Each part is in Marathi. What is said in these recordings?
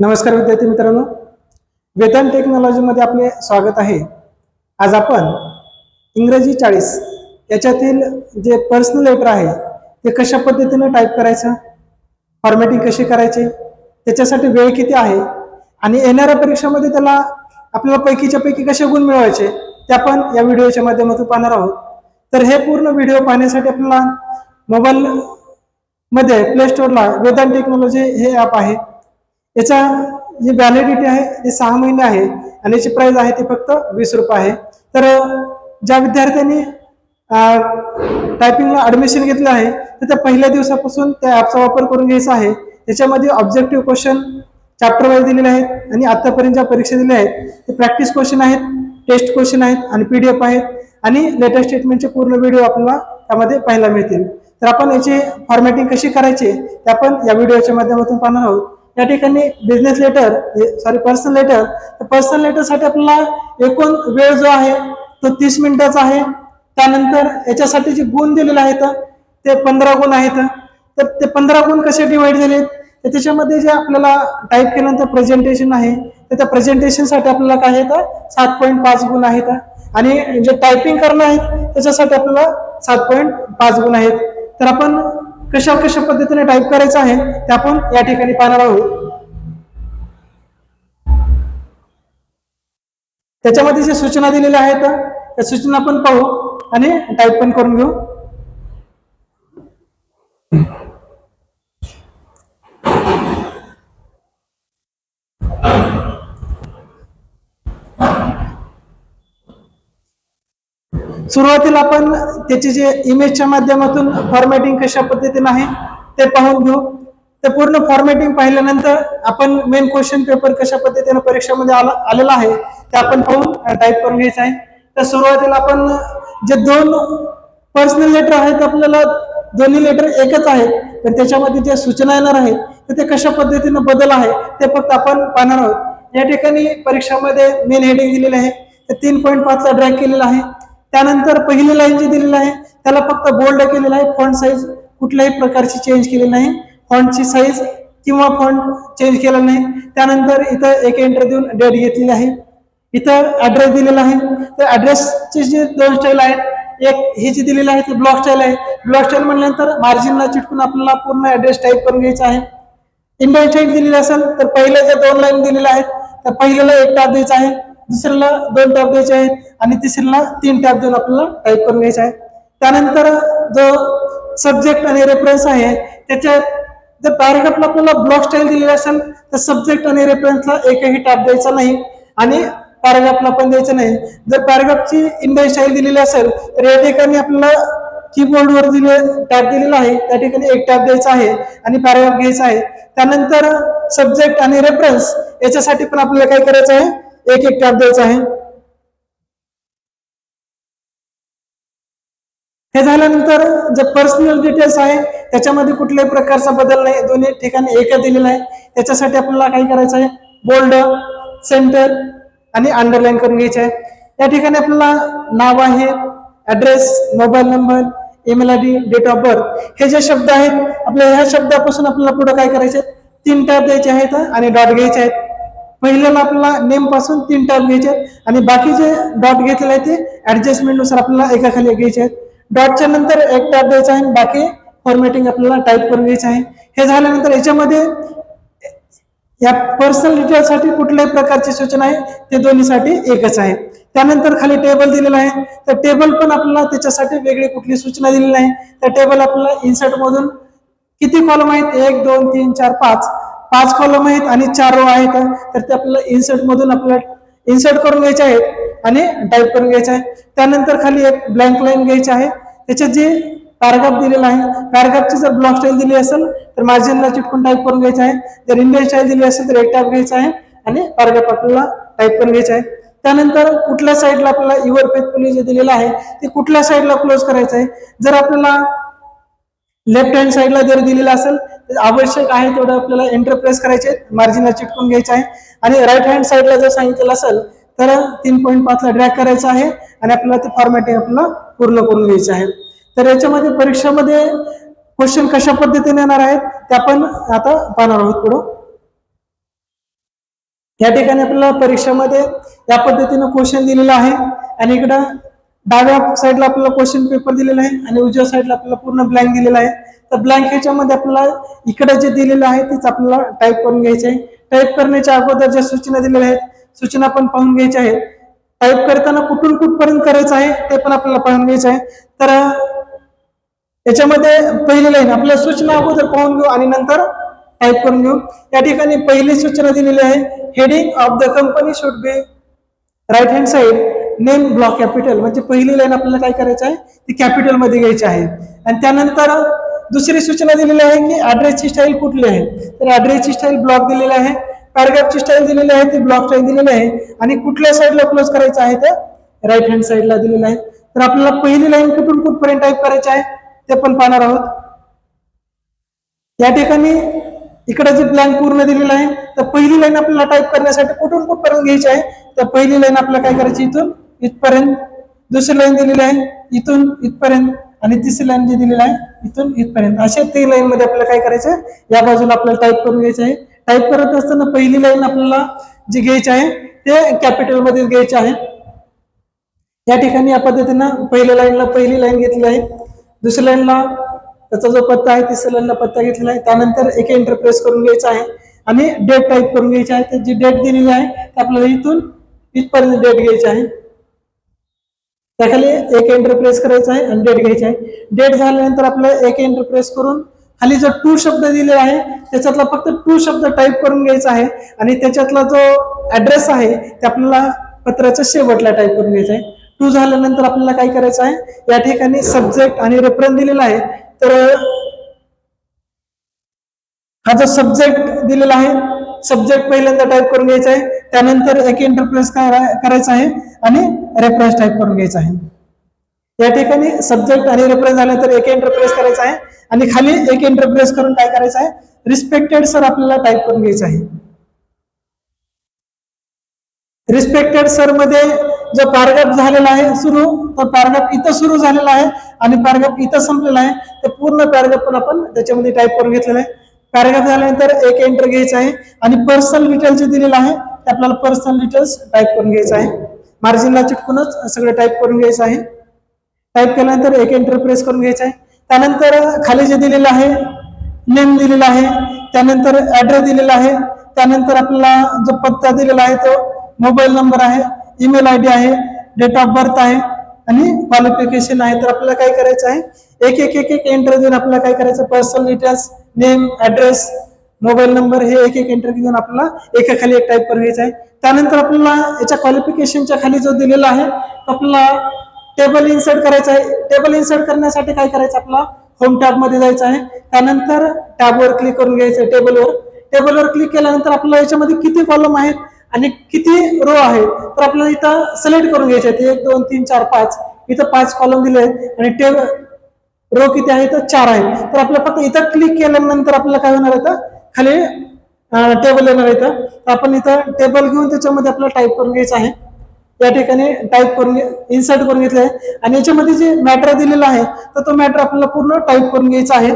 नमस्कार विद्यार्थी मित्रांनो. वेतन टेक्नॉलॉजीमध्ये आपले स्वागत आहे. आज आपण इंग्रजी चाळीस याच्यातील जे पर्सनल लेटर आहे ते कशा पद्धतीने टाईप करायचं? फॉर्मॅटिंग कशी करायची? त्याच्यासाठी वेळ किती आहे? आणि येणाऱ्या परीक्षेमध्ये त्याला आपल्याला पैकीच्या पैकी कसे गुण मिळवायचे? ते आपण या व्हिडिओच्या माध्यमातून पाहणार आहोत. तर हे पूर्ण व्हिडिओ पाहण्यासाठी आपल्याला मोबाईल मध्ये प्ले स्टोअरला वेदांत टेक्नॉलॉजी हे ॲप आहे. याचा जी व्हॅलिडिटी आहे ती सहा महिने आहे आणि याची प्राईज आहे ती फक्त वीस रुपये आहे. तर ज्या विद्यार्थ्यांनी टायपिंगला ॲडमिशन घेतलं आहे तर त्या पहिल्या दिवसापासून त्या ॲपचा वापर करून घ्यायचा आहे. त्याच्यामध्ये ऑब्जेक्टिव्ह क्वेश्चन चॅप्टर वाईज दिलेले आहेत आणि आत्तापर्यंत ज्या परीक्षा दिल्या आहेत ते प्रॅक्टिस क्वेश्चन आहेत टेस्ट क्वेश्चन आहेत आणि पी डी एफ आहेत आणि लेटेस्ट स्टेटमेंटचे पूर्ण व्हिडिओ आपल्याला त्यामध्ये पाहायला मिळतील. तर आपण याची फॉर्मॅटिंग कशी करायची ते आपण या व्हिडिओच्या माध्यमातून पाहणार आहोत. या ठिकाणी business letter sorry personal letter तर पर्सनल लेटरसाठी आपल्याला एकूण वेळ जो आहे तो तीस मिनिटाचा आहे. त्यानंतर याच्यासाठी जे गुण दिलेले आहेत ते पंधरा गुण आहेत. तर ते पंधरा गुण कसे डिवाइड झाले तर त्याच्यामध्ये जे आपल्याला टाईप केल्यानंतर प्रेझेंटेशन आहे तर त्या प्रेझेंटेशनसाठी आपल्याला काय येतं तर सात पॉईंट पाच गुण आहेत. आणि जे टायपिंग करणं आहे त्याच्यासाठी आपल्याला सात पॉईंट पाच गुण आहेत. तर आपण कशा कशा पद्धतीने टाईप करायचं आहे ते आपण या ठिकाणी पाहणार आहोत. त्याच्यामध्ये जे सूचना दिलेल्या आहेत त्या सूचना पण पाहू आणि टाईप पण करून घेऊ. सुरुवातीला आपण त्याची जे इमेजच्या माध्यमातून फॉर्मॅटिंग कशा पद्धतीने आहे ते पाहून घेऊ. ते पूर्ण फॉर्मॅटिंग पाहिल्यानंतर आपण मेन क्वेश्चन पेपर कशा पद्धतीने परीक्षेमध्ये आला आलेला आहे ते आपण पाहून टाईप करून घ्यायचं आहे. तर सुरुवातीला आपण जे दोन पर्सनल लेटर आहेत आपल्याला दोन्ही लेटर एकच आहेत पण त्याच्यामध्ये जे सूचना येणार आहे तर ते कशा पद्धतीनं बदल आहे ते फक्त आपण पाहणार आहोत. या ठिकाणी परीक्षामध्ये मेन हेडिंग दिलेले आहे. तर तीन पॉईंट पाचला ड्रॅग केलेला आहे. त्यानंतर पहिली लाईन जी दिलेली आहे त्याला फक्त बोल्ड केलेलं आहे. फॉन्ट साईज कुठल्याही प्रकारची चेंज केलेली नाही. फॉन्टची साईज किंवा फॉन्ट चेंज केला नाही. त्यानंतर इथं एक एंटर देऊन डेट घेतलेली आहे. इथं ऍड्रेस दिलेला आहे. तर ऍड्रेसचे जे दोन स्टाईल आहेत एक ही जी दिलेली आहे ती ब्लॉक स्टाईल आहे. ब्लॉक स्टाईल म्हटल्यानंतर मार्जिनला चिटकून आपल्याला पूर्ण ऍड्रेस टाईप करून घ्यायचा आहे. इंडियन स्टाईल दिलेली असेल तर पहिल्या ज्या दोन लाईन दिलेल्या आहेत तर पहिल्याला एक टाप द्यायचा आहे. दुसऱ्याला दोन टाप द्यायचे आहेत. आणि तिसरीला तीन टॅप देऊन आपल्याला टाईप करून घ्यायचा आहे. त्यानंतर जो सब्जेक्ट आणि रेफरन्स आहे त्याच्या जर पॅराग्राफला आपल्याला ब्लॉक स्टाईल दिलेली असेल तर सब्जेक्ट आणि रेफरन्सला एकही टॅप द्यायचा नाही. आणि पॅराग्राफला पण द्यायचं नाही. जर पॅराग्राफची इंडियन स्टाईल दिलेली असेल तर या ठिकाणी आपल्याला कीबोर्डवर दिले टॅप दिलेला आहे. त्या ठिकाणी एक टॅप द्यायचा आहे आणि पॅराग्राफ घ्यायचा आहे. त्यानंतर सब्जेक्ट आणि रेफरन्स याच्यासाठी पण आपल्याला काय करायचं आहे? एक एक टॅप द्यायचा आहे. हे झाल्यानंतर जे पर्सनल डिटेल्स आहे त्याच्यामध्ये कुठल्याही प्रकारचा बदल नाही. दोन्ही ठिकाणी एकच दिलेला आहे. त्याच्यासाठी आपल्याला काय करायचं आहे? बोल्ड सेंटर आणि अंडरलाईन करून घ्यायचे आहे. या ठिकाणी आपल्याला नाव आहे address mobile number email I D date of birth हे जे शब्द आहेत आपल्या ह्या शब्दापासून आपल्याला पुढे काय करायचे तीन टॅप द्यायचे आहेत आणि डॉट घ्यायचे आहेत. पहिल्याला आपल्याला नेमपासून तीन टॅप घ्यायचे आहेत आणि बाकी जे डॉट घेतलेले आहेत ते ऍडजस्टमेंटनुसार आपल्याला एकाखाली घ्यायचे आहेत. डॉटच्या नंतर एक टॅप द्यायचा आहे. आणि बाकी फॉर्मॅटिंग आपल्याला टाईप करून घ्यायचं आहे. हे झाल्यानंतर याच्यामध्ये या पर्सनल डिटेलसाठी कुठल्याही प्रकारची सूचना आहे ते दोन्हीसाठी एकच आहे. त्यानंतर खाली टेबल दिलेलं आहे. तर टेबल पण आपल्याला त्याच्यासाठी वेगळी कुठली सूचना दिलेली नाही. तर टेबल आपल्याला इन्सर्टमधून किती कॉलम आहेत? एक दोन तीन चार पाच. पाच कॉलम आहेत आणि चार रो आहेत. तर ते आपल्याला इन्सर्टमधून आपल्याला इन्सर्ट करून घ्यायचे आहेत. आणि टाईप करून घ्यायचं आहे. त्यानंतर खाली एक ब्लँक लाईन घ्यायची आहे. त्याच्यात जे पॅराग्राफ दिलेला आहे पॅराग्राफची जर ब्लॉक स्टाईल दिली असेल तर मार्जिनला चिटकून टाईप करून घ्यायचं आहे. जर इंडियन स्टाईल दिली असेल तर एक टाईप घ्यायचा आहे. आणि पॅराग्राफ आपल्याला टाईप करून घ्यायचा आहे. त्यानंतर कुठल्या साईडला आपल्याला युअर फेथफुली जे दिलेलं आहे ते कुठल्या साईडला क्लोज करायचं आहे? जर आपल्याला लेफ्ट हँड साईडला जर दिलेलं असेल तर आवश्यक आहे तेवढं आपल्याला एंटर प्रेस करायचे मार्जिनला चिटकून घ्यायचं आहे. आणि राईट हँड साईडला जर सांगितलेलं असेल तर तीन पॉईंट पाचला ड्रॅक करायचा आहे आणि आपल्याला ते फॉर्मॅटिंग आपल्याला पूर्ण करून घ्यायचं आहे. तर याच्यामध्ये परीक्षेमध्ये क्वेश्चन कशा पद्धतीने येणार आहेत ते आपण आता पाहणार आहोत पुढं. या ठिकाणी आपल्याला परीक्षेमध्ये या पद्धतीनं क्वेश्चन दिलेलं आहे आणि इकडं डाव्या साईडला आपल्याला क्वेश्चन पेपर दिलेला आहे आणि उजव्या साईडला आपल्याला पूर्ण ब्लँक दिलेला आहे. तर ब्लँक ह्याच्यामध्ये आपल्याला इकडे जे दिलेलं आहे तेच आपल्याला टाईप करून घ्यायचं आहे. टाईप करण्याच्या अगोदर ज्या सूचना दिलेल्या आहेत सूचना पण पाहून घ्यायच्या आहेत टाईप करताना कुठून कुठपर्यंत करायचं आहे ते पण आपल्याला पाहून घ्यायचं आहे. तर याच्यामध्ये पहिली लाईन आपल्या सूचना अगोदर पाहून घेऊ आणि नंतर टाईप करून घेऊ. या ठिकाणी पहिली सूचना दिलेली आहे heading of the company should be right hand side name block capital म्हणजे पहिली लाईन आपल्याला काय करायचं आहे ती कॅपिटलमध्ये घ्यायची आहे. आणि त्यानंतर दुसरी सूचना दिलेली आहे की ऍड्रेसची स्टाईल कुठली आहे. तर ऍड्रेसची स्टाईल ब्लॉक दिलेली आहे. पॅराग्राफची स्टाईल दिलेली आहे ती ब्लॉक स्टाईल दिलेली आहे. आणि कुठल्या साईडला क्लोज करायचं आहे तर राईट हँड साईडला दिलेलं आहे. तर आपल्याला पहिली लाईन कुठून कुठपर्यंत टाईप करायची आहे ते पण पाहणार आहोत. या ठिकाणी इकडे जे ब्लँक पूर्ण दिलेलं आहे तर पहिली लाईन आपल्याला टाईप करण्यासाठी कुठून कुठपर्यंत घ्यायची आहे तर पहिली लाईन आपल्याला काय करायची इथून? इथपर्यंत. दुसरी लाईन दिलेली आहे इथून इथपर्यंत. आणि तिसरी लाईन जी दिलेली आहे इथून इथपर्यंत. अशा ते लाईन मध्ये आपल्याला काय करायचं आहे? या बाजूला आपल्याला टाईप करून घ्यायचं आहे. टाईप करत असताना पहिली लाईन आपल्याला जी घ्यायची आहे ते कॅपिटलमध्ये घ्यायचे आहे. या ठिकाणी या पद्धतीनं पहिल्या लाईनला पहिली लाईन घेतली आहे. दुसऱ्या लाईनला त्याचा जो पत्ता आहे तिसऱ्या लाईनला पत्ता घेतलेला आहे. त्यानंतर एक इंटरप्रेस करून घ्यायचा आहे आणि डेट टाईप करून घ्यायची आहे. तर जी डेट दिलेली आहे ते आपल्याला इथून इथपर्यंत डेट घ्यायची आहे. त्याखाली एक एंटर करायचं करायचा आहे आणि डेट घ्यायची आहे. डेट झाल्यानंतर आपल्याला एक इंटरप्रेस करून खाली जो टू शब्द दिलेला आहे त्याच्यातला फक्त टू शब्द टाईप करून घ्यायचा आहे आणि त्याच्यातला जो ऍड्रेस आहे ते आपल्याला पत्राच्या शेवटला टाईप करून घ्यायचा आहे. टू झाल्यानंतर आपल्याला काय करायचं आहे? या ठिकाणी सब्जेक्ट आणि रेफरन्स दिलेला आहे. तर हा जो सब्जेक्ट दिलेला आहे सब्जेक्ट पहिल्यांदा टाईप करून घ्यायचा आहे. त्यानंतर एक इंटरप्रेस करायचा आहे आणि रेफरन्स टाईप करून घ्यायचा आहे. या ठिकाणी सब्जेक्ट आणि रेफरन्स झाल्यानंतर एक इंटरप्रेस करायचा आहे. आणि खाली एक इंटरप्रेस करून काय करायचं आहे? रिस्पेक्टेड सर आपल्याला टाईप करून घ्यायचं आहे. रिस्पेक्टेड सरमध्ये जो पॅराग्राफ झालेला आहे सुरू तो पॅराग्राफ इथं सुरू झालेला आहे आणि पॅराग्राफ इथं संपलेला आहे. तर पूर्ण पॅराग्राफ पण आपण त्याच्यामध्ये टाईप करून घेतलेला आहे. पॅराग्राफ झाल्यानंतर एक एंटर घ्यायचा आहे आणि पर्सनल डिटेल्स जे दिलेलं आहे ते आपल्याला पर्सनल डिटेल्स टाईप करून घ्यायचं आहे. मार्जिनला चिटकूनच सगळं टाईप करून घ्यायचं आहे. टाईप केल्यानंतर एक एंटर प्रेस करून घ्यायचं आहे. त्यानंतर खाली जे दिलेलं आहे नेम दिलेला आहे त्यानंतर ऍड्रेस दिलेला आहे त्यानंतर आपल्याला जो पत्ता दिलेला आहे तो मोबाईल नंबर आहे ईमेल आय डी आहे डेट ऑफ बर्थ आहे आणि क्वालिफिकेशन आहे. तर आपल्याला काय करायचं आहे? एक एक एक एक एंटर देऊन आपल्याला काय करायचं personal details name address mobile number हे एक एक एंटर घेऊन आपल्याला एका खाली एक टाईप करायचं घ्यायचं आहे. त्यानंतर आपल्याला याच्या क्वालिफिकेशनच्या खाली जो दिलेला आहे तो आपल्याला टेबल इन्सर्ट करायचं आहे. टेबल इन्सर्ट करण्यासाठी काय करायचं आपला? होम टॅबमध्ये जायचं आहे. त्यानंतर टॅबवर क्लिक करून घ्यायचं टेबलवर टेबलवर क्लिक केल्यानंतर आपल्याला याच्यामध्ये किती कॉलम आहेत आणि किती रो आहेत? तर आपल्याला इथं सिलेक्ट करून घ्यायचे आहेत. एक दोन तीन चार पाच. इथं पाच कॉलम दिले आहेत. आणि टेबल रो किती आहे तर चार आहेत. तर आपल्याला फक्त इथं क्लिक केल्यानंतर आपल्याला काय होणार आहे खाली टेबल येणार आहे तर आपण इथं टेबल घेऊन त्याच्यामध्ये आपल्याला टाईप करून घ्यायचं आहे. या ठिकाणी टाईप करून इन्सर्ट करून घेतले आहे. आणि याच्यामध्ये जे मॅटर दिलेला आहे तर तो मॅटर आपल्याला पूर्ण टाईप करून घ्यायचा आहे.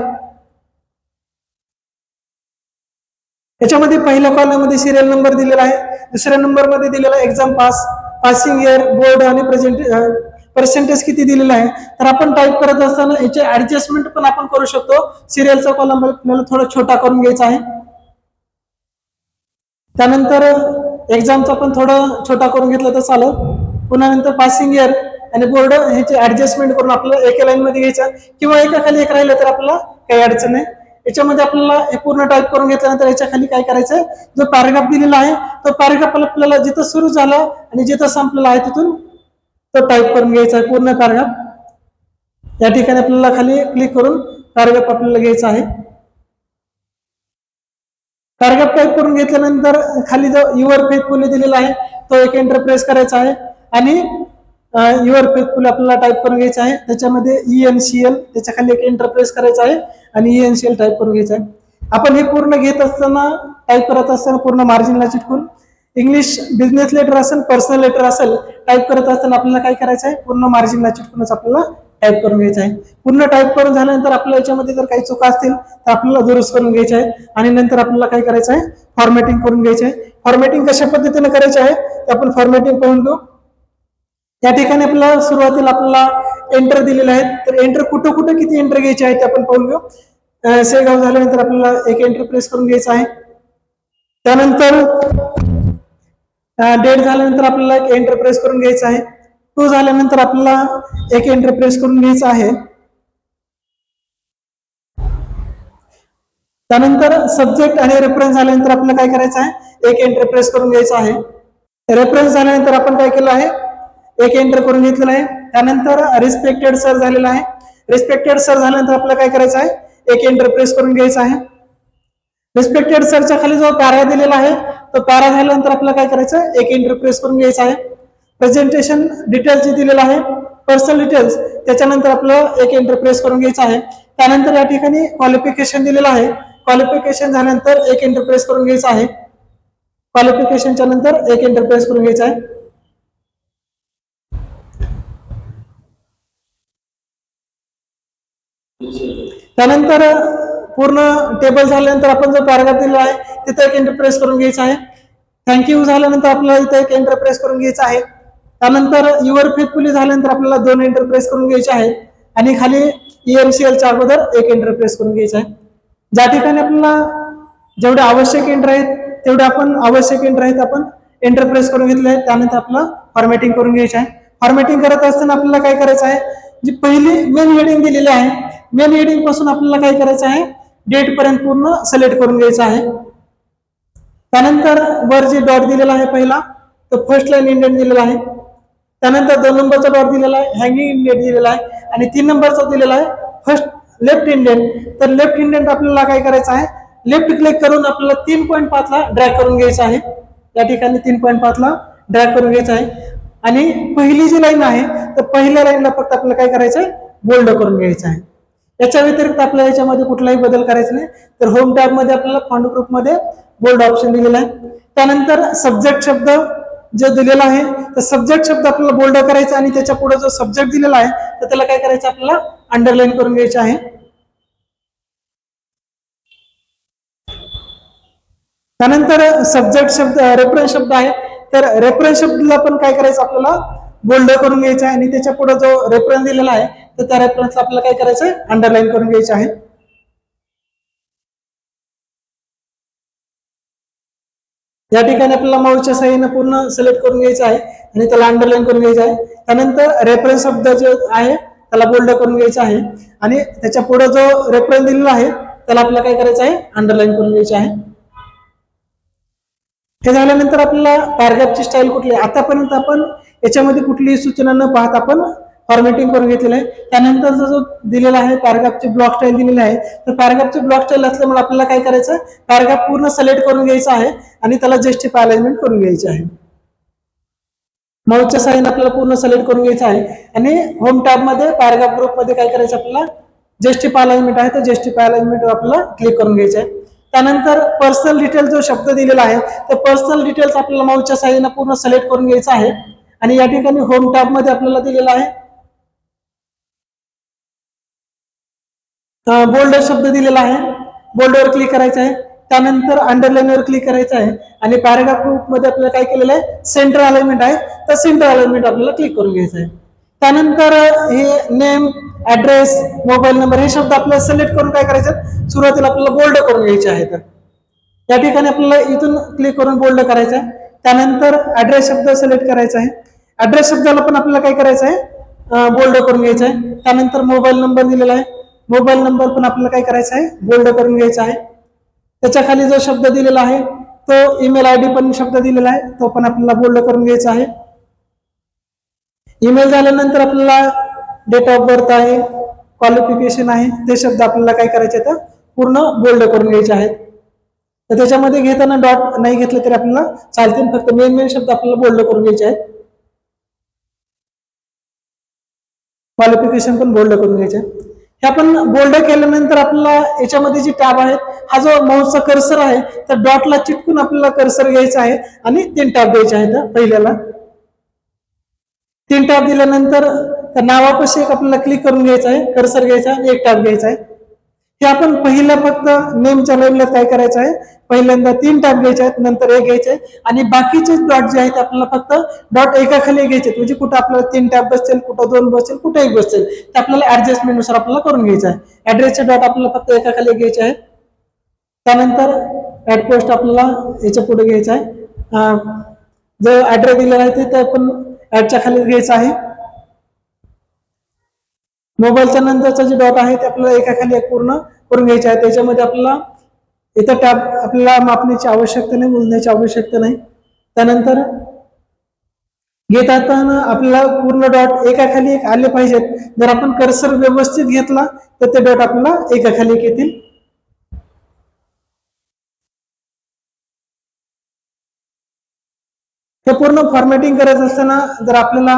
याच्यामध्ये पहिल्या कॉलममध्ये सिरियल नंबर दिलेला आहे. दुसऱ्या नंबरमध्ये दिलेला exam pass passing year board आणि प्रेझेंट पर्सेंटेज किती दिलेला आहे. तर आपण टाईप करत असताना याचे ऍडजस्टमेंट पण आपण करू शकतो. सिरियलचा कॉलम आपल्याला थोडा छोटा करून घ्यायचा आहे. त्यानंतर एक्झामचा पण थोडं छोटा करून घेतलं तर चालेल. पुन्हा नंतर पासिंग इयर आणि बोर्ड ह्याचे ऍडजस्टमेंट करून आपल्याला एका लाईन मध्ये घ्यायचं. किंवा एका खाली एक राहिलं तर आपल्याला काही अडचण नाही. याच्यामध्ये आपल्याला हे पूर्ण टाईप करून घेतल्यानंतर याच्या खाली काय करायचं? जो पॅराग्राफ दिलेला आहे तो पॅराग्राफ आपल्याला जिथं सुरू झाला आणि जिथं संपलेला आहे तिथून तो टाईप करून घ्यायचा आहे पूर्ण पॅराग्राफ या ठिकाणी आपल्याला खाली क्लिक करून पॅराग्राफ आपल्याला घ्यायचा आहे. पॅराग्राफ टाईप करून घेतल्यानंतर खाली जो युअर फेथफुली दिलेला आहे तो एक एंटर प्रेस करायचा आहे. आणि युअर फेथफुल आपल्याला टाईप करून घ्यायचा आहे. त्याच्यामध्ये ई एन सी एल त्याच्याखाली एक एंटर प्रेस करायचा आहे आणि E N C L type करून घ्यायचा आहे. आपण हे पूर्ण घेत असताना टाईप करत असताना पूर्ण मार्जिनला चिटकून इंग्लिश बिझनेस लेटर असेल पर्सनल लेटर असेल टाईप करत असताना आपल्याला काय करायचं आहे? पूर्ण मार्जिनला चिटकूनच आपल्याला टाईप करून घ्यायचं आहे. पूर्ण टाईप करून झाल्यानंतर आपल्या याच्यामध्ये जर काही चुका असतील तर आपल्याला दुरुस्त करून घ्यायचे आहेत. आणि नंतर आपल्याला काय करायचं आहे? फॉर्मॅटिंग करून घ्यायचे आहे. फॉर्मॅटिंग कशा पद्धतीने करायचे आहे? ते आपण फॉर्मॅटिंग पाहून घेऊ. त्या ठिकाणी आपल्याला सुरुवातीला आपल्याला एंटर दिलेले आहेत. तर एंटर कुठं कुठं किती एंटर घ्यायचे आहेत ते आपण पाहून घेऊ. सेगाव शेगाव झाल्यानंतर आपल्याला एक एंटर प्रेस करून घ्यायचं आहे. त्यानंतर डेट झाल्यानंतर आपल्याला एक एंटर प्रेस करून घ्यायचं आहे. तो झाल्यानंतर आपल्याला एक एंट्री प्रेस करून घ्यायचं आहे. त्यानंतर सब्जेक्ट आणि रेफरन्स झाल्यानंतर आपल्याला काय करायचं आहे? एक एंट्री प्रेस करून घ्यायचं आहे. रेफरन्स झाल्यानंतर आपण काय केलं आहे? एक एंटर करून घेतलेलं आहे. त्यानंतर रिस्पेक्टेड सर झालेला आहे. रिस्पेक्टेड सर झाल्यानंतर आपल्याला काय करायचं आहे? एक एंटर प्रेस करून घ्यायचं आहे. रिस्पेक्टेड सरच्या खाली जो पॅरा दिलेला आहे तो पॅरा झाल्यानंतर आपल्याला काय करायचं आहे? एक एंटर प्रेस करून घ्यायचं आहे. प्रेझेंटेशन डिटेल्स जे दिलेलं आहे पर्सनल डिटेल्स त्याच्यानंतर आपलं एक एंटर प्रेस करून घ्यायचं आहे. त्यानंतर या ठिकाणी क्वालिफिकेशन दिलेलं आहे. क्वालिफिकेशन झाल्यानंतर एक एंटर प्रेस करून घ्यायचं आहे. क्वालिफिकेशनच्या नंतर एक एंटर प्रेस करून घ्यायचं आहे. त्यानंतर पूर्ण टेबल झाल्यानंतर आपण जो पॅराग्राफ दिला आहे तिथे एक एंटरप्रेस करून घ्यायचा आहे. थँक्यू झाल्यानंतर आपल्याला इथे एक एंटरप्रेस करून घ्यायचा आहे. त्यानंतर युअर फेथफुली झाल्यानंतर आपल्याला दोन एंटरप्रेस करून घ्यायचे आहे आणि खाली ईएमसीएलच्या अगोदर एक एंटरप्रेस करून घ्यायचा आहे ज्या ठिकाणी आपल्याला जेवढे आवश्यक एंटर आहेत तेवढे आपण आवश्यक एंटर आहेत आपण एंटरप्रेस करून घेतले आहेत. त्यानंतर आपलं फॉर्मॅटिंग करून घ्यायचं आहे. फॉर्मॅटिंग करत असताना आपल्याला काय करायचं आहे? जी पहिली मेन हेडिंग दिलेली आहे मेन हेडिंगपासून आपल्याला काय करायचं आहे? डेट पर्यंत पूर्ण सिलेक्ट करून घ्यायचं आहे. त्यानंतर वर जे डॉट दिलेला आहे पहिला तो फर्स्ट लाईन इंडेंट दिलेला आहे. त्यानंतर दोन नंबरचा डॉट दिलेला आहे हँगिंग इंडियन दिलेला आहे आणि तीन नंबरचा दिलेला आहे फर्स्ट लेफ्ट इंडियन तर लेफ्ट इंडियन आपल्याला काय करायचं आहे? लेफ्ट क्लिक करून आपल्याला तीन पॉईंट पाचला ड्रॅग करून घ्यायचं आहे. या ठिकाणी तीन पॉईंट पाचला ड्रॅग करून घ्यायचं आहे. आणि पहिली जी लाईन आहे तर पहिल्या लाईनला फक्त आपल्याला काय करायचं आहे बोल्ड करून घ्यायचं आहे. याच्या व्यतिरिक्त आपल्याला याच्यामध्ये कुठलाही बदल करायचा नाही. तर होम टॅबमध्ये आपल्याला फॉन्ट ग्रुपमध्ये बोल्ड ऑप्शन दिलेला आहे. त्यानंतर सब्जेक्ट शब्द जे दिलेला आहे तर सब्जेक्ट शब्द आपल्याला बोल्ड करायचा आणि त्याच्या पुढे जो सब्जेक्ट दिलेला आहे तर त्याला काय करायचं आपल्याला? अंडरलाईन करून घ्यायचे आहे. त्यानंतर सब्जेक्ट शब्द रेफरन्स शब्द आहे. तर रेफरन्स शब्दला पण काय करायचं आपल्याला? बोल्ड करून घ्यायचं आहे. आणि त्याच्या पुढे जो रेफरन्स दिलेला आहे तर त्या रेफरन्सला आपल्याला काय करायचं आहे? अंडरलाईन करून घ्यायचं आहे. या ठिकाणी आपल्याला माऊसच्या साह्याने पूर्ण सिलेक्ट करून घ्यायचं आहे आणि त्याला अंडरलाईन करून घ्यायचं आहे. त्यानंतर रेफरन्स शब्द जो आहे त्याला बोल्ड करून घ्यायचा आहे. आणि त्याच्या पुढे जो रेफरन्स दिलेला आहे त्याला आपल्याला काय करायचं आहे? अंडरलाईन करून घ्यायचं आहे. हे झाल्यानंतर आपल्याला पॅराग्राफची स्टाईल कुठली आहे? आतापर्यंत आपण याच्यामध्ये कुठलीही सूचना न पाहता आपण फॉर्मॅटिंग करून घेतलेलं आहे. त्यानंतर जो दिलेला आहे पॅराग्राफचे ब्लॉक स्टाईल दिलेली आहे तर पॅराग्राफचे ब्लॉक स्टाईल असल्यामुळे आपल्याला काय करायचं आहे? पॅराग्राफ पूर्ण सिलेक्ट करून घ्यायचा आहे आणि त्याला जस्टिफाय अलाइनमेंट करून घ्यायची आहे. माऊसच्या साईन आपल्याला पूर्ण सिलेक्ट करून घ्यायचं आहे. आणि होम टॅबमध्ये पॅराग्राफ ग्रुपमध्ये काय करायचं आपल्याला? जस्टिफाय अलाइनमेंट आहे तर जस्टिफाय अलाइनमेंट आपल्याला क्लिक करून घ्यायचं आहे. त्यानंतर पर्सनल डिटेल जो शब्द दिलेला आहे तर पर्सनल डिटेल्स आपल्याला माऊसच्या साईनं पूर्ण सिलेक्ट करून घ्यायचं आहे. आणि या ठिकाणी होम टॅबमध्ये आपल्याला दिलेला आहे बोल्ड शब्द दिलेला आहे. बोल्डवर क्लिक करायचं आहे. त्यानंतर अंडरलाईनवर क्लिक करायचं आहे. आणि पॅराग्राफमध्ये आपल्याला काय केलेलं आहे? सेंटर अलाइनमेंट आहे. तर सेंटर अलाइनमेंट आपल्याला क्लिक करून घ्यायचं आहे. त्यानंतर हे नेम ऍड्रेस मोबाईल नंबर हे शब्द आपल्याला सिलेक्ट करून काय करायचे सुरुवातीला आपल्याला बोल्ड करून घ्यायचे आहेत. या ठिकाणी आपल्याला इथून क्लिक करून बोल्ड करायचं आहे. त्यानंतर ऍड्रेस शब्द सिलेक्ट करायचा आहे. ऍड्रेस शब्दाला पण आपल्याला काय करायचं आहे? बोल्ड करून घ्यायचं आहे. त्यानंतर मोबाईल नंबर दिलेला आहे. मोबाईल नंबर पण आपल्याला काय करायचा आहे? बोल्ड करून घ्यायचा आहे. त्याच्याखाली जो शब्द दिलेला आहे तो ईमेल आय डी पण शब्द दिलेला आहे तो पण आपल्याला बोल्ड करून घ्यायचा आहे. ईमेल झाल्यानंतर आपल्याला डेट ऑफ बर्थ आहे क्वालिफिकेशन आहे ते शब्द आपल्याला काय करायचे तर पूर्ण बोल्ड करून घ्यायचे आहेत. तर त्याच्यामध्ये घेताना डॉट नाही घेतलं तरी आपल्याला चालतील. फक्त मेन मेन शब्द आपल्याला बोल्ड करून घ्यायचे आहेत. क्वालिफिकेशन पण बोल्ड करून घ्यायचे आहे हे आपण बोल्ड केल्यानंतर आपल्याला याच्यामध्ये जी टॅब आहेत हा जो माऊसचा कर्सर आहे तर डॉटला चिटकून आपल्याला कर्सर घ्यायचा आहे आणि तीन टॅब द्यायचे आहेत पहिल्याला. तीन टॅब दिल्यानंतर नावापाशी एक आपल्याला क्लिक करून घ्यायचं आहे कर्सर घ्यायचा आहे एक टॅब घ्यायचा आहे. हे आपण पहिल्या फक्त नेमच्या लाईनला काय करायचं आहे? पहिल्यांदा तीन टॅब घ्यायचे आहेत नंतर एक घ्यायचे आहे. आणि बाकीचे डॉट जे आहेत आपल्याला फक्त डॉट एकाखाली घ्यायचे आहेत. म्हणजे कुठं आपल्याला तीन टॅब बसतील कुठं दोन बसतील कुठं एक बसतील. ते आपल्याला ऍडजस्टमेंटनुसार आपल्याला करून घ्यायचं आहे. ऍड्रेसचे डॉट आपल्याला फक्त एकाखाली घ्यायचे आहेत. त्यानंतर ऍड पोस्ट आपल्याला याच्यापुढे घ्यायचा आहे. जो ऍड्रेस दिलेला आहे ते आपण ऍडच्या खाली घ्यायचा आहे. मोबाईलच्या नंतरचा जे डॉट आहे ते आपल्याला एकाखाली एक पूर्ण करून घ्यायचे आहे. त्याच्यामध्ये आपल्याला इथं टॅब आपल्याला मापण्याची आवश्यकता नाही मोजण्याची आवश्यकता नाही. त्यानंतर घेत असताना आपल्याला पूर्ण डॉट एकाखाली एक आले पाहिजेत. जर आपण कर्सर व्यवस्थित घेतला तर ते डॉट आपल्याला एकाखाली एक येतील. हे पूर्ण फॉर्मॅटिंग करायचं असताना जर आपल्याला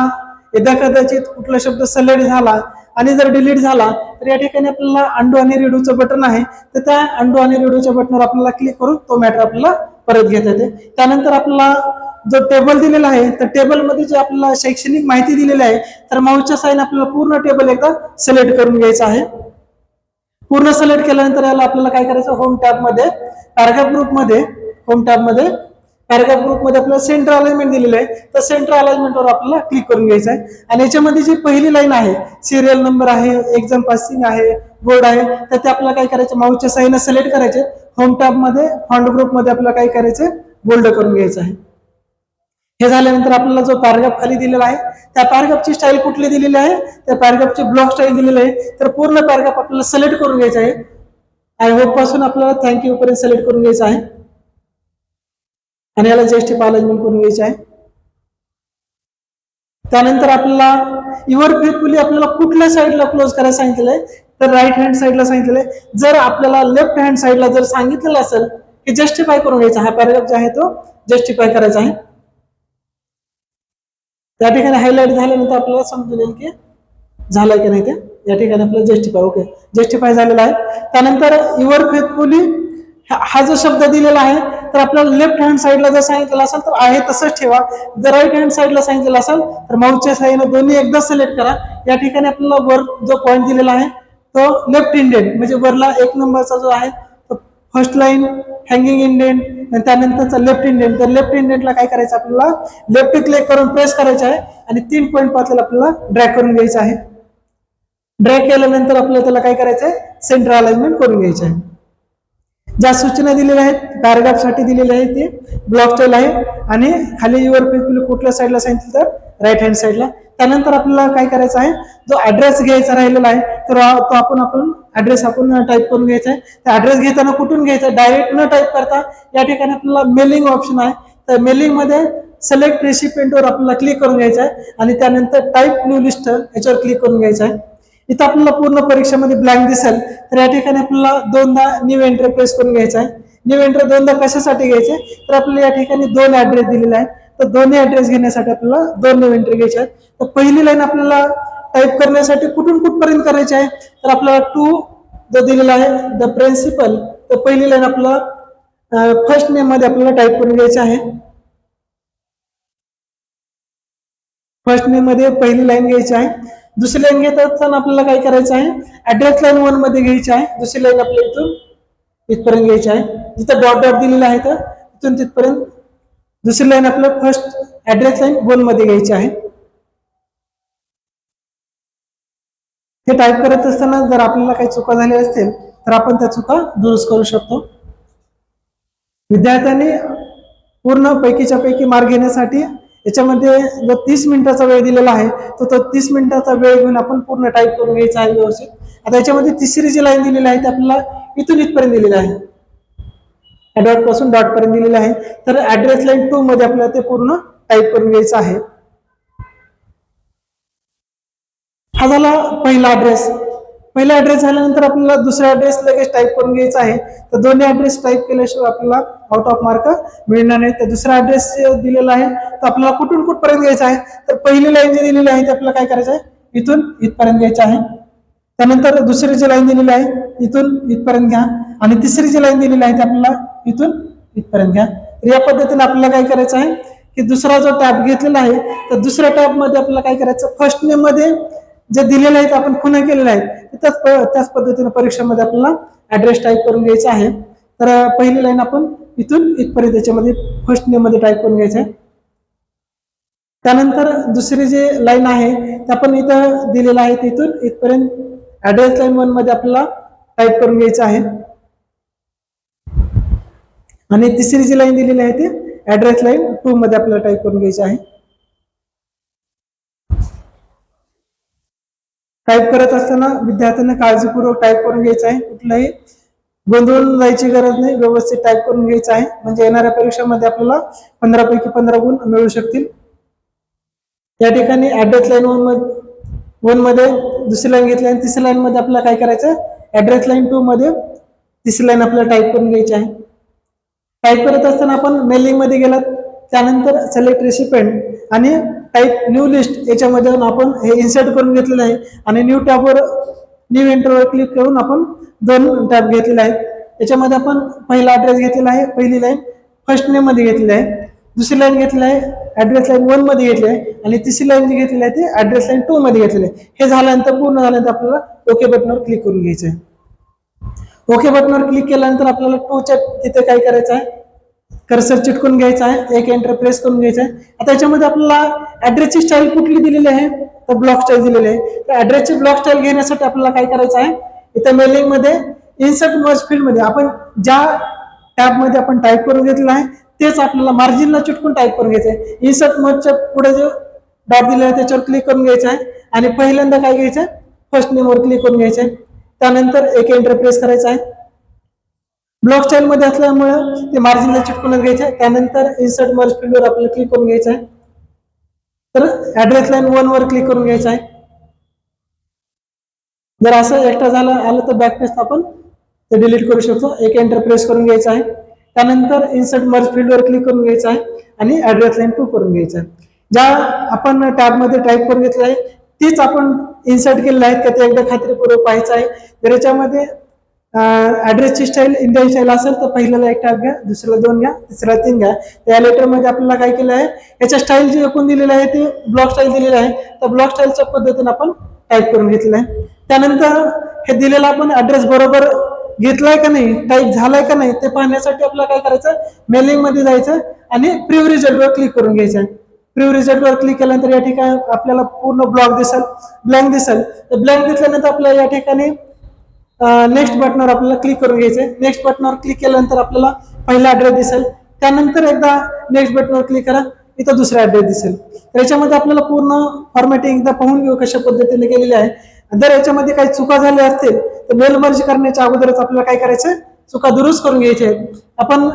एकदा कदाचित कुठला शब्द सलेक्ट झाला आणि जर डिलीट झाला तर या ठिकाणी आपल्याला अंडू आणि रेडूचं बटन आहे. तर त्या अंडू आणि रेडूच्या बटनवर आपल्याला क्लिक करून तो मॅटर आपल्याला परत घेता येते. त्यानंतर आपल्याला जो टेबल दिलेला आहे तर टेबलमध्ये जे आपल्याला शैक्षणिक माहिती दिलेली आहे तर माऊसच्या साईन आपल्याला पूर्ण टेबल एकदा सिलेक्ट करून घ्यायचं आहे. पूर्ण सिलेक्ट केल्यानंतर याला आपल्याला काय करायचं? होम टॅबमध्ये पॅराग्राफ ग्रुपमध्ये होम टॅबमध्ये पॅराग्राफ ग्रुपमध्ये आपल्याला सेंटर अलाइनमेंट दिलेलं आहे. तर सेंटर अलाइनमेंटवर आपल्याला क्लिक करून घ्यायचं आहे. आणि याच्यामध्ये जी पहिली लाईन आहे सिरियल नंबर आहे एक्झाम पासिंग आहे बोर्ड आहे तर ते आपल्याला काय करायचं? माऊसच्या साईनं सिलेक्ट करायचे. होम टॅब फॉन्ड ग्रुपमध्ये आपल्याला काय करायचं? बोल्ड करून घ्यायचं आहे. हे झाल्यानंतर आपल्याला जो पॅराग्राफ खाली दिलेला आहे त्या पॅराग्राफची स्टाईल कुठली दिलेली आहे? त्या पॅराग्राफची ब्लॉक स्टाईल दिलेली आहे. तर पूर्ण पॅराग्राफ आपल्याला सिलेक्ट करून घ्यायचा आहे. आय होपपासून आपल्याला थँक्यू पर्यंत सिलेक्ट करून घ्यायचं आहे. आणि याला ज्येष्ठ पालजमन करून घ्यायचे आहे? त्यानंतर आपल्याला युअर फेथफुली आपल्याला कुठल्या साईडला क्लोज करायला सांगितलेलं आहे? तर राईट हँड साईडला सांगितलेलं आहे. जर आपल्याला लेफ्ट हँड साईडला जर सांगितलेलं असेल की जस्टिफाय करून घ्यायचा हा पॅराग्राफ जो आहे तो जस्टिफाय करायचा आहे. त्या ठिकाणी हायलाईट झाल्यानंतर आपल्याला समजून येईल की झालंय की नाही ते. या ठिकाणी आपल्याला जस्टिफाय ओके जस्टिफाय झालेला आहे. त्यानंतर युअर फेथफुली हा जो शब्द दिलेला आहे तर आपल्याला लेफ्ट हँड साईडला जर सांगितलेलं असेल तर आहे तसंच ठेवा. जर राईट हँड साईडला सांगितलेलं असेल तर माऊसच्या साईडनं दोन्ही एकदा सिलेक्ट करा. या ठिकाणी आपल्याला वर जो पॉईंट दिलेला आहे तो लेफ्ट इंडेंट म्हणजे वरला एक नंबरचा जो आहे तो फर्स्ट लाईन हँगिंग इंडेंट आणि त्यानंतरचा लेफ्ट इंडेंट तर लेफ्ट इंडेंटला काय करायचं आपल्याला? लेफ्ट क्लिक करून प्रेस करायचं आहे आणि तीन पॉईंट पाचला आपल्याला ड्रॅग करून घ्यायचं आहे. ड्रॅग केल्यानंतर आपल्याला त्याला काय करायचं आहे सेंटर अलाइनमेंट करून घ्यायचं आहे ज्या सूचना दिलेल्या आहेत पॅराग्राफसाठी दिलेल्या आहेत ते ब्लॉक आहे. आणि खाली युअर पेज कुठल्या साईडला सांगितलं तर राईट हँड साईडला त्यानंतर आपल्याला काय करायचं आहे जो ऍड्रेस घ्यायचा राहिलेला आहे तर तो आपण आपण ऍड्रेस आपण टाईप करून घ्यायचा आहे. त्या ऍड्रेस घेताना कुठून घ्यायचा डायरेक्ट न टाईप करता या ठिकाणी आपल्याला मेलिंग ऑप्शन आहे. तर मेलिंगमध्ये सिलेक्ट रेसिपेंटवर आपल्याला क्लिक करून घ्यायचं आहे. आणि त्यानंतर टाईप न्यू लिस्ट याच्यावर क्लिक करून घ्यायचं आहे. इथं आपल्याला पूर्ण परीक्षेमध्ये ब्लँक दिसेल. तर या ठिकाणी आपल्याला दोनदा न्यू एंट्री प्रेस करून घ्यायचा आहे. न्यू एंट्री दोनदा कशासाठी घ्यायचे? तर आपल्याला या ठिकाणी दोन ऍड्रेस दिलेला आहे तर दोन्ही ऍड्रेस घेण्यासाठी आपल्याला दोन न्यू एंट्री घ्यायचे आहेत. तर पहिली लाईन आपल्याला टाईप करण्यासाठी कुठून कुठपर्यंत करायची आहे? तर आपल्याला टू जो दिलेला आहे द प्रिन्सिपल तर पहिली लाईन आपल्याला फर्स्ट नेममध्ये आपल्याला टाईप करून घ्यायची आहे. फर्स्ट नेममध्ये पहिली लाईन घ्यायची आहे. दुसरी लाईन घेत असताना आपल्याला काय करायचं आहे? ऍड्रेस लाईन वनमध्ये घ्यायची आहे. दुसरी लाईन आपल्या इथून इथपर्यंत घ्यायची आहे. जिथं डॉट डॉट दिलेला आहे तर इथून तिथपर्यंत दुसरी लाईन आपल्याला फर्स्ट ऍड्रेस लाईन वनमध्ये घ्यायची आहे. हे टाईप करत असताना जर आपल्याला काही चुका झाल्या असतील तर आपण त्या चुका दुरुस्त करू शकतो. विद्यार्थ्यांनी पूर्ण पैकीच्या पैकी मार्ग घेण्यासाठी याच्यामध्ये जो तीस मिनिटाचा वेळ दिलेला आहे तो तो तीस मिनिटाचा वेळ घेऊन आपण पूर्ण टाईप करून घ्यायचा आहे व्यवस्थित. आता याच्यामध्ये तिसरी जी लाईन दिलेली आहे ती आपल्याला इथून इथपर्यंत दिलेली आहे. डॉटपासून डॉट पर्यंत दिलेली आहे. तर ऍड्रेस लाईन टू मध्ये आपल्याला ते पूर्ण टाईप करून घ्यायचं आहे. हा झाला पहिला ऍड्रेस पहिला ऍड्रेस झाल्यानंतर आपल्याला दुसरा ऍड्रेस लगेच टाईप करून घ्यायचा आहे. तर दोन्ही ऍड्रेस टाईप केल्याशिवाय आपल्याला आउट ऑफ मार्क मिळणार नाही. तर दुसरा ऍड्रेस दिलेला आहे तर आपल्याला कुठून कुठपर्यंत घ्यायचा आहे? तर पहिली लाईन जी दिलेली आहे ती आपल्याला काय करायचं आहे? इथून इथपर्यंत घ्यायचं आहे. त्यानंतर दुसरी जी लाईन दिलेली आहे इथून इथपर्यंत घ्या. आणि तिसरी जी लाईन दिलेली आहे ती आपल्याला इथून इथपर्यंत घ्या. तर या पद्धतीने आपल्याला काय करायचं आहे? की दुसरा जो टॅब घेतलेला आहे तर दुसऱ्या टॅपमध्ये आपल्याला काय करायचं? फर्स्ट नेममध्ये जे दिलेले आहेत आपण खुणा केलेल्या आहेत त्याच प- त्याच पद्धतीने परीक्षेमध्ये आपल्याला ऍड्रेस टाईप करून घ्यायचा आहे. तर पहिली लाईन आपण इथून इथपर्यंत त्याच्यामध्ये फर्स्ट नेममध्ये टाईप करून घ्यायचं आहे. त्यानंतर दुसरी जी लाईन आहे ते आपण इथं दिलेलं आहे तिथून इथपर्यंत ऍड्रेस लाईन वनमध्ये आपल्याला टाईप करून घ्यायचं आहे. आणि तिसरी जी लाईन दिलेली आहे ती ऍड्रेस लाईन टू मध्ये आपल्याला टाईप करून घ्यायची आहे. टाईप करत असताना विद्यार्थ्यांना काळजीपूर्वक टाईप करून घ्यायचं आहे. कुठलाही गोंधळून जायची गरज नाही. व्यवस्थित टाईप करून घ्यायचं आहे. म्हणजे येणाऱ्या परीक्षेमध्ये आपल्याला पंधरा पैकी पंधरा गुण मिळू शकतील. या ठिकाणी ऍड्रेस लाईन वनमध्ये वनमध्ये दुसरी लाईन घेतली आणि तिसऱ्या लाईन मध्ये आपल्याला काय करायचं? ऍड्रेस लाईन टू मध्ये तिसरी लाईन आपल्याला टाईप करून घ्यायची आहे. टाईप करत असताना आपण मेलिंगमध्ये गेलात. त्यानंतर सिलेक्ट रेसिपेंट आणि टाईप न्यू लिस्ट याच्यामध्ये आपण हे इन्सर्ट करून घेतलेलं आहे. आणि न्यू टॅबवर न्यू एंटरवर क्लिक करून आपण दोन टॅब घेतलेले आहेत. याच्यामध्ये आपण पहिला ऍड्रेस घेतलेला आहे पहिली लाईन फर्स्ट नेममध्ये घेतलेली आहे. दुसरी लाईन घेतलेली आहे ऍड्रेस लाईन वनमध्ये घेतली आहे. आणि तिसरी लाईन जी घेतलेली आहे ती ऍड्रेस लाईन टू मध्ये घेतलेली आहे. हे झाल्यानंतर पूर्ण झाल्यानंतर आपल्याला ओके बटनवर क्लिक करून घ्यायचं आहे. ओके बटनवर क्लिक केल्यानंतर आपल्याला टूच्या तिथे काय करायचं आहे? कर्सर चिटकून घ्यायचा आहे एक एंटर प्रेस करून घ्यायचा आहे. आता याच्यामध्ये आपल्याला ऍड्रेसची स्टाईल कुठली दिलेली आहे? तर ब्लॉक स्टाईल दिलेली आहे. तर ऍड्रेसची ब्लॉक स्टाईल घेण्यासाठी आपल्याला काय करायचं आहे? इथं मेलिंगमध्ये इन्सर्ट मर्ज फील्डमध्ये आपण ज्या टॅबमध्ये आपण टाईप करून घेतलेलं आहे तेच आपल्याला मार्जिनला चिटकून टाईप करून घ्यायचं आहे. इन्सर्ट मर्जच्या पुढे जो डॉट दिलेला आहे त्याच्यावर क्लिक करून घ्यायचं आहे. आणि पहिल्यांदा काय घ्यायचं आहे? फर्स्ट नेमवर क्लिक करून घ्यायचं आहे. त्यानंतर एक एंटर प्रेस करायचा आहे. ब्लॉक स्टाईल मध्ये असल्यामुळे ते मार्जिनला चिटकूनच घ्यायचं. आहे. त्यानंतर इन्सर्ट मर्ज फील्डवर आपल्याला क्लिक करून घ्यायचं आहे. तर ऍड्रेस लाईन वन वर क्लिक करून घ्यायचं आहे. जर असं एक्स्ट्रा झालं आलं तर बॅक पेस्ट आपण ते डिलीट करू शकतो. एक एंटर प्रेस करून घ्यायचं आहे. त्यानंतर इन्सर्ट मर्ज फील्डवर क्लिक करून घ्यायचं आहे आणि ऍड्रेस लाईन टू करून घ्यायचं आहे. ज्या आपण टॅबमध्ये टाईप करून घेतलं आहे तीच आपण इन्सर्ट केलेलं आहे. का ते एकदा खात्रीपूर्वक पाहायचं आहे. तर याच्यामध्ये ऍड्रेसची स्टाईल इंडियन स्टाईल असेल तर पहिल्याला एक टॅब घ्या दुसऱ्याला दोन घ्या तिसऱ्याला तीन घ्या त्या लेटरमध्ये आपल्याला काय केलं आहे याच्या स्टाईल जी एकूण दिलेली आहे ती ब्लॉक स्टाईल दिलेली आहे तर ब्लॉक स्टाईलच्या पद्धतीने आपण टाईप करून घेतलेलं आहे त्यानंतर हे दिलेलं आपण ऍड्रेस बरोबर घेतलाय का नाही टाईप झालाय का नाही ते पाहण्यासाठी आपल्याला काय करायचं मेलिंगमध्ये जायचं आणि प्रिव्ह रिझल्टवर क्लिक करून घ्यायचं प्रिव्ह रिझल्टवर क्लिक केल्यानंतर या ठिकाणी आपल्याला पूर्ण ब्लॉक दिसेल ब्लँक दिसेल तर ब्लँक दिसल्यानंतर आपल्याला या ठिकाणी नेक्स्ट बटनवर आपल्याला क्लिक करून घ्यायचंय. नेक्स्ट बटनवर क्लिक केल्यानंतर आपल्याला पहिला ऍड्रेस दिसेल. त्यानंतर एकदा नेक्स्ट बटनवर क्लिक करा. इथं दुसरा ऍड्रेस दिसेल. तर याच्यामध्ये आपल्याला पूर्ण फॉर्मॅटिंग एकदा पाहून घेऊ कशा पद्धतीने केलेली आहे. जर याच्यामध्ये काही चुका झाल्या असतील तर मेल मर्ज करण्याच्या अगोदरच आपल्याला काय करायचं चुका दुरुस्त करून घ्यायच्या आहेत. आपण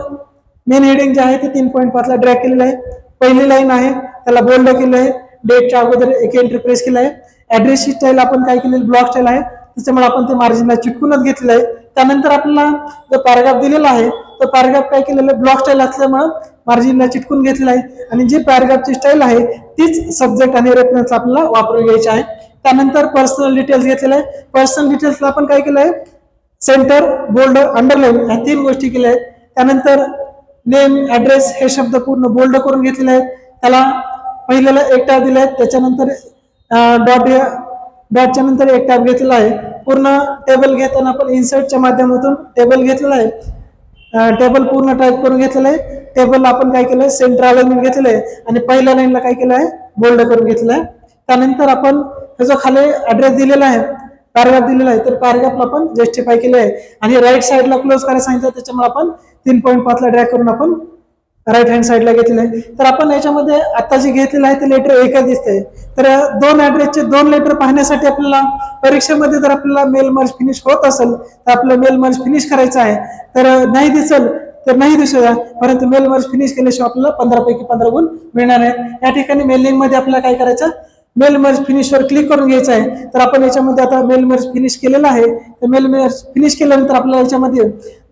मेन हेडिंग जे आहे ते तीन पॉईंट पाचला ड्रॅग केलेलं आहे. पहिली लाईन आहे त्याला बोल्ड केलं आहे. डेटच्या अगोदर एक एंट्री प्रेस केलं आहे. ऍड्रेसची स्टाईल आपण काय केलेली? ब्लॉक स्टाईल आहे. त्याच्यामुळे आपण ते मार्जिनला चिटकूनच घेतलेलं आहे. त्यानंतर आपल्याला जो पॅराग्राफ दिलेला आहे तो पॅराग्राफ काय केलेलं आहे? ब्लॉक स्टाईल असल्यामुळं मार्जिनला चिटकून घेतलेला आहे. आणि जी पॅराग्राफची स्टाईल आहे तीच सब्जेक्ट आणि रेफरन्स आपल्याला वापरून घ्यायची आहे. त्यानंतर पर्सनल डिटेल्स घेतलेलं आहे. पर्सनल डिटेल्सला आपण काय केलं आहे? सेंटर बोल्ड अंडरलाईन ह्या तीन गोष्टी केल्या आहेत. त्यानंतर नेम ऍड्रेस हे शब्द पूर्ण बोल्ड करून घेतलेले आहेत. त्याला पहिल्याला एकटा दिला आहे त्याच्यानंतर डॉट बॅटच्या नंतर एक टॅब घेतलेला आहे. पूर्ण टेबल घेताना आपण इन्सर्टच्या माध्यमातून टेबल घेतलेला आहे. टेबल पूर्ण टाईप करून घेतलेलं आहे. टेबल आपण काय केलंय सेंटर अलाइनमेंट घेतलेलं आहे. आणि पहिल्या लाईनला काय केलं आहे? बोल्ड करून घेतलं आहे. त्यानंतर आपण हा जो खाली ऍड्रेस दिलेला आहे पॅराग्राफ दिलेला आहे तर पॅराग्राफला आपण जस्टिफाय केलं आहे. आणि राईट साईडला क्लोज करायला सांगितलं त्याच्यामुळे आपण तीन पॉईंट पाचला ड्रॅक करून आपण राईट हँड साईडला घेतलेलं आहे. तर आपण याच्यामध्ये आता जे घेतलेलं आहे ते लेटर एकच दिसतंय. तर दोन ऍड्रेसचे दोन लेटर पाहण्यासाठी आपल्याला परीक्षेमध्ये जर आपल्याला मेल मर्ज फिनिश होत असेल तर आपलं मेल मर्ज फिनिश करायचं आहे. तर नाही दिसेल तर नाही दिसू द्या. परंतु मेल मर्ज फिनिश केल्याशिवाय आपल्याला पंधरा पैकी पंधरा गुण मिळणार आहे या ठिकाणी मेलिंगमध्ये आपल्याला काय करायचं? मेल मर्ज फिनिशवर क्लिक करून घ्यायचं आहे. तर आपण याच्यामध्ये आता मेल मर्ज फिनिश केलेलं आहे. तर मेल मर्ज फिनिश केल्यानंतर आपल्याला याच्यामध्ये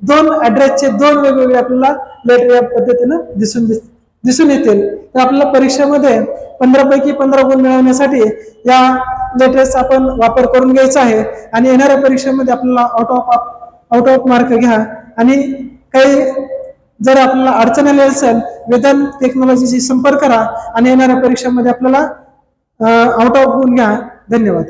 दोन ऍड्रेसचे दोन वेगवेगळे आपल्याला लेटर या पद्धतीनं दिसून दिसून येतील. तर आपल्याला परीक्षेमध्ये पंधरापैकी पंधरा गुण मिळवण्यासाठी या लेटर्सचा आपण वापर करून घ्यायचा आहे. आणि येणाऱ्या परीक्षेमध्ये आपल्याला out of out of mark घ्या. आणि काही जर आपल्याला अडचण आली असेल वेदन टेक्नॉलॉजीशी संपर्क करा. आणि येणाऱ्या परीक्षेमध्ये आपल्याला आउट ऑफ गुण घ्या. धन्यवाद.